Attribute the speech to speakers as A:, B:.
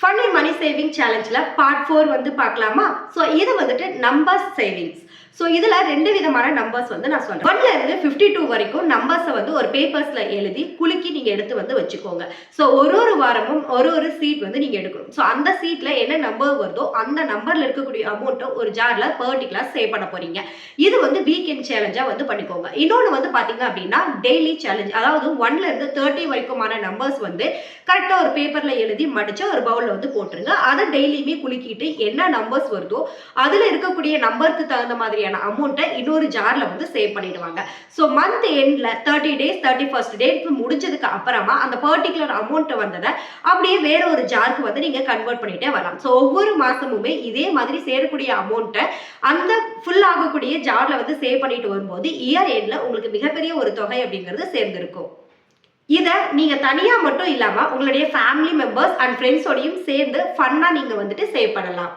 A: Funny money saving சேலஞ்சில் part four வந்து பார்க்கலாமா? ஸோ இது வந்துட்டு நம்பர் சேவிங்ஸ் ஸோ இதில் ரெண்டு விதமான நம்பர்ஸ் வந்து நான் சொல்கிறேன் ஒன்ல இருந்து ஃபிஃப்டி டூ வரைக்கும் நம்பர்ஸை வந்து ஒரு பேப்பர்ஸில் எழுதி குலுக்கி நீங்கள் எடுத்து வந்து வச்சுக்கோங்க. ஸோ ஒரு ஒரு வாரமும் ஒரு ஒரு சீட் வந்து நீங்கள் எடுக்கணும். ஸோ அந்த சீட்டில் என்ன நம்பர் வருதோ அந்த நம்பரில் இருக்கக்கூடிய அமௌண்ட்டை ஒரு ஜாரில் பர்டிகுலர் சேவ் பண்ண போகிறீங்க இது வந்து வீக்கெண்ட் சேலஞ்சாக வந்து பண்ணிக்கோங்க. இன்னொன்று வந்து பார்த்தீங்க அப்படின்னா டெய்லி சேலஞ்ச் அதாவது ஒன்ல இருந்து தேர்ட்டி வரைக்குமான நம்பர்ஸ் வந்து கரெக்டாக ஒரு பேப்பரில் எழுதி மடிச்சு ஒரு பவுலில் வந்து போட்டுருங்க. அதை டெய்லியுமே குலுக்கிட்டு என்ன நம்பர்ஸ் வருதோ அதில் இருக்கக்கூடிய நம்பருக்கு தகுந்த மாதிரியான அமௌண்ட்டை இன்னொரு ஜாரில் வந்து சேவ் பண்ணிடுவாங்க. ஸோ மந்த் எண்டில் thirty days thirty first date முடிச்சதுக்கு அப்புறமா அந்த பர்டிகுலர் அமௌண்ட்டை வந்ததை அப்படியே வேற ஒரு ஜாருக்கு வந்து நீங்கள் கன்வெர்ட் பண்ணிட்டே வரலாம். ஸோ ஒவ்வொரு மாதமுமே இதே மாதிரி சேரக்கூடிய அமௌண்ட்டை அந்த ஃபுல் ஆகக்கூடிய ஜாரில் வந்து சேவ் பண்ணிட்டு வரும்போது இயர் எண்டில் உங்களுக்கு மிகப்பெரிய ஒரு தொகை அப்படிங்கிறது சேர்ந்திருக்கும். இதை நீங்கள் தனியாக மட்டும் இல்லாமல் உங்களுடைய ஃபேமிலி மெம்பர்ஸ் அண்ட் ஃப்ரெண்ட்ஸோடையும் சேர்ந்து ஃபன்னாக நீங்கள் வந்துட்டு சேவ் பண்ணலாம்.